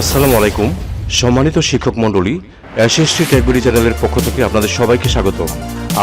আসসালামু আলাইকুম। সম্মানিত শিক্ষক মণ্ডলী এসএসটি টেকবিডি চ্যানেলের পক্ষ থেকে আপনাদের সবাইকে স্বাগত।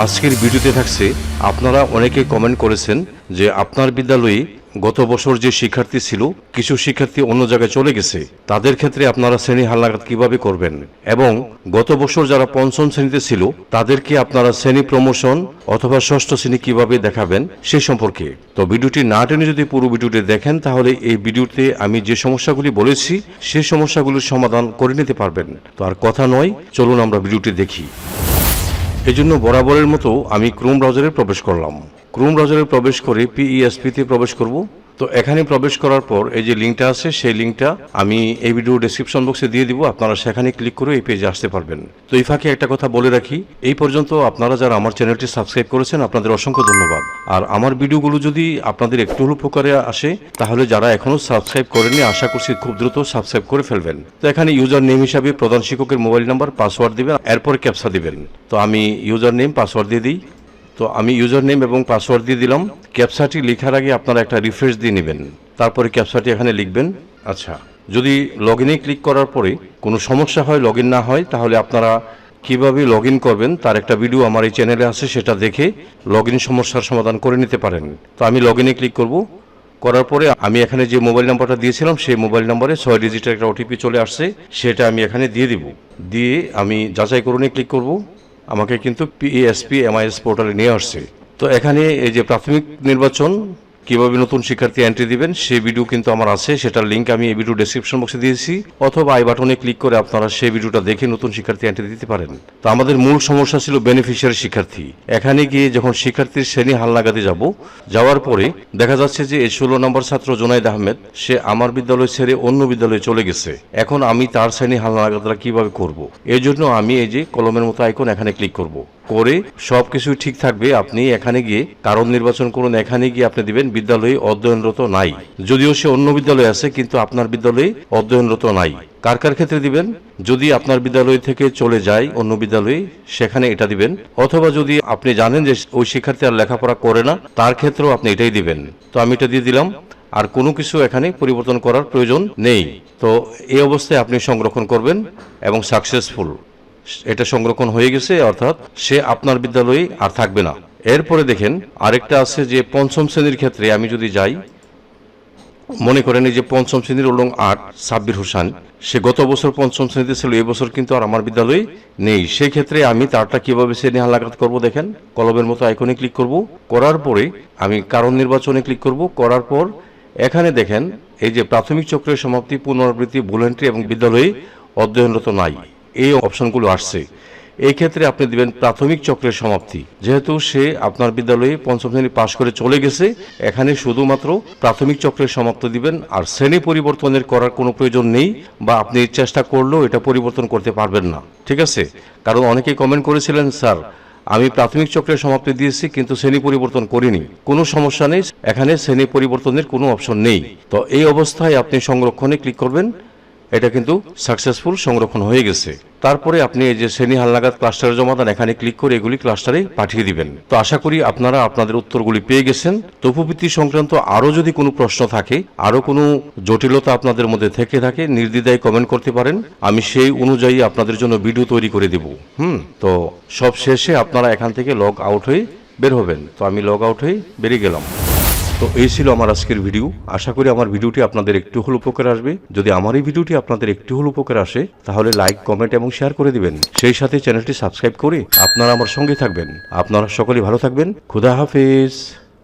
আজকের ভিডিওতে থাকছে, আপনারা অনেকে কমেন্ট করেছেন যে আপনার বিদ্যালয়ে গত বছর যে শিক্ষার্থী ছিল, কিছু শিক্ষার্থী অন্য জায়গায় চলে গেছে। তাদের ক্ষেত্রে আপনারা শ্রেণি হালনাগাদ কীভাবে করবেন? এবং গত বছর যারা পঞ্চম শ্রেণীতে ছিল, তাদেরকে আপনারা শ্রেণি প্রমোশন অথবা ষষ্ঠ শ্রেণি কীভাবে দেখাবেন, সে সম্পর্কে। তো ভিডিওটি না টেনে যদি পুরো ভিডিওটি দেখেন, তাহলে এই ভিডিওতে আমি যে সমস্যাগুলি বলেছি, সে সমস্যাগুলির সমাধান করে নিতে পারবেন। তো আর কথা নয়, চলুন আমরা ভিডিওটি দেখি। এজন্য বরাবরের মতো আমি ক্রোম ব্রাউজারে প্রবেশ করলাম। ক্রোম ব্রাউজারে প্রবেশ করে পিইএসপিতে প্রবেশ করব। তো এখানে প্রবেশ করার পর এই যে লিঙ্কটা আছে, সেই লিঙ্কটা আমি এই ভিডিও ডেসক্রিপশন বক্সে দিয়ে দিব। আপনারা সেখানে ক্লিক করে এই পেজে আসতে পারবেন। তো এই ফাঁকে একটা কথা বলে রাখি, এই পর্যন্ত আপনারা যারা আমার চ্যানেলটি সাবস্ক্রাইব করেছেন, আপনাদের অসংখ্য ধন্যবাদ। আর আমার ভিডিওগুলো যদি আপনাদের একটু হলেও উপকারে আসে, তাহলে যারা এখনও সাবস্ক্রাইব করেননি, আশা করছি খুব দ্রুত সাবস্ক্রাইব করে ফেলবেন। তো এখানে ইউজার নেম হিসাবে প্রধান শিক্ষকের মোবাইল নাম্বার পাসওয়ার্ড দিবেন, এরপর ক্যাপসা দিবেন। তো আমি ইউজার নেম পাসওয়ার্ড দিয়ে দিই। তো আমি ইউজার নেম এবং পাসওয়ার্ড দিয়ে দিলাম। ক্যাপসাটি লেখার আগে আপনারা একটা রিফ্রেশ দিয়ে নেবেন। তারপরে ক্যাপসাটি এখানে লিখবেন। আচ্ছা যদি লগ ইনে ক্লিক করার পরে কোনো সমস্যা হয় লগ না হয়, তাহলে আপনারা কীভাবে লগ করবেন, তার একটা ভিডিও আমার এই চ্যানেলে আছে, সেটা দেখে লগ সমস্যার সমাধান করে নিতে পারেন। তো আমি লগ ক্লিক করব। করার পরে আমি এখানে যে মোবাইল নাম্বারটা দিয়েছিলাম, সেই মোবাইল নাম্বারে ছয় ডিজিটের একটা ওটিপি চলে আসছে, সেটা আমি এখানে দিয়ে দিব। দিয়ে আমি যাচাই করুনে ক্লিক করব। আমাকে কিন্তু পিএসপি এমআইএস পোর্টালে নিয়ে আসছে। তো এখানে এই যে প্রাথমিক নির্বাচন কীভাবে নতুন শিক্ষার্থী এন্ট্রি দিবেন সেই ভিডিও কিন্তু আমার আছে, সেটার লিঙ্ক আমি এই ভিডিও ডেসক্রিপশন বক্সে দিয়েছি, অথবা আই বাটনে ক্লিক করে আপনারা সেই ভিডিওটা দেখে নতুন শিক্ষার্থী এন্ট্রি দিতে পারেন। তো আমাদের মূল সমস্যা ছিল বেনিফিশিয়ারি শিক্ষার্থী। এখানে গিয়ে যখন শিক্ষার্থীর শ্রেণি হালনাগাদে যাব, যাওয়ার পরে দেখা যাচ্ছে যে এই ষোলো নম্বর ছাত্র জোনাইদ আহমেদ, সে আমার বিদ্যালয় ছেড়ে অন্য বিদ্যালয়ে চলে গেছে। এখন আমি তার শ্রেণি হালনাগাদটা কীভাবে করব? এই জন্য আমি এই যে কলমের মতো আইকন এখানে ক্লিক করব। করে সব কিছু ঠিক থাকবে, আপনি এখানে গিয়ে কারণ নির্বাচন করুন, এখানে গিয়ে আপনি দিবেন, বিদ্যালয়ে অধ্যয়নরত নাই। যদিও সে অন্য বিদ্যালয়ে আছে, কিন্তু আপনার বিদ্যালয়ে অধ্যয়নরত নাই। কার কার ক্ষেত্রে দিবেন? যদি আপনার বিদ্যালয় থেকে চলে যায় অন্য বিদ্যালয়ে, সেখানে এটা দিবেন। অথবা যদি আপনি জানেন যে ওই শিক্ষার্থী আর লেখাপড়া করে না, তার ক্ষেত্রেও আপনি এটাই দিবেন। তো আমি এটা দিয়ে দিলাম, আর কোনো কিছু এখানে পরিবর্তন করার প্রয়োজন নেই। তো এই অবস্থায় আপনি সংরক্ষণ করবেন এবং সাকসেসফুল এটা সংরক্ষণ হয়ে গেছে, অর্থাৎ সে আপনার বিদ্যালয়ে আর থাকবে না। এরপরে দেখেন, আরেকটা আছে যে পঞ্চম শ্রেণির ক্ষেত্রে আমি যদি যাই, মনে করেন এই যে পঞ্চম শ্রেণির উলং আট, সাব্বির হোসেন সে গত বছর পঞ্চম শ্রেণীতে ছিল এবছর কিন্তু আর আমার বিদ্যালয়ে নেই। সেই ক্ষেত্রে আমি তারটা কীভাবে শ্রেণি হালাকাত করব দেখেন, কলমের মতো আইকনে ক্লিক করব। করার পরে আমি কারণ নির্বাচনে ক্লিক করব। করার পর এখানে দেখেন, এই যে প্রাথমিক চক্রের সমাপ্তি, পুনরাবৃত্তি ভুলেন্ট্রি এবং বিদ্যালয়ে অধ্যয়নরত নাই। এই অপশনগুলো আসছে। এই ক্ষেত্রে আপনি দিবেন প্রাথমিক চক্রের সমাপ্তি। যেহেতু সে আপনার বিদ্যালয়ে পঞ্চম শ্রেণি পাশ করে চলে গেছে, এখানে শুধুমাত্র প্রাথমিক চক্রের সমাপ্ত দিবেন আর শ্রেণি পরিবর্তনের করার কোনো প্রয়োজন নেই বা আপনি চেষ্টা করলেও এটা পরিবর্তন করতে পারবেন না। ঠিক আছে? কারণ অনেকেই কমেন্ট করেছিলেন, স্যার, আমি প্রাথমিক চক্রের সমাপ্তি দিয়েছি কিন্তু শ্রেণি পরিবর্তন করিনি। কোনো সমস্যা নেই, এখানে শ্রেণি পরিবর্তনের কোনো অপশন নেই। তো এই অবস্থায় আপনি সংরক্ষণে ক্লিক করবেন। এটা কিন্তু সাকসেসফুল সংরক্ষণ হয়ে গেছে। তারপরে আপনি এই যে শ্রেণি হালনাগাদ ক্লাস্টারে জমা দেন এখানে ক্লিক করে এগুলি ক্লাস্টারে পাঠিয়ে দিবেন। তো আশা করি আপনারা আপনাদের উত্তরগুলি পেয়ে গেছেন। তপুবৃত্তি সংক্রান্ত আরও যদি কোনো প্রশ্ন থাকে আরও কোনো জটিলতা আপনাদের মধ্যে থেকে থাকে, নির্দ্বিধায় কমেন্ট করতে পারেন। আমি সেই অনুযায়ী আপনাদের জন্য ভিডিও তৈরি করে দেব। হুম, তো সব শেষে আপনারা এখান থেকে লগ আউট হয়ে বের হবেন। তো আমি লগ আউট হয়ে বেরিয়ে গেলাম। তো এই ছিল আমার আজকের ভিডিও। আশা করি আমার ভিডিওটি আপনাদের একটু হল উপকার আসবে। যদি আমার এই ভিডিওটি আপনাদের একটু হল উপকার আসে, তাহলে লাইক কমেন্ট এবং শেয়ার করে দিবেন। সেই সাথে চ্যানেলটি সাবস্ক্রাইব করে আপনারা আমার সঙ্গে থাকবেন। আপনারা সকলে ভালো থাকবেন। খুদা হাফেজ।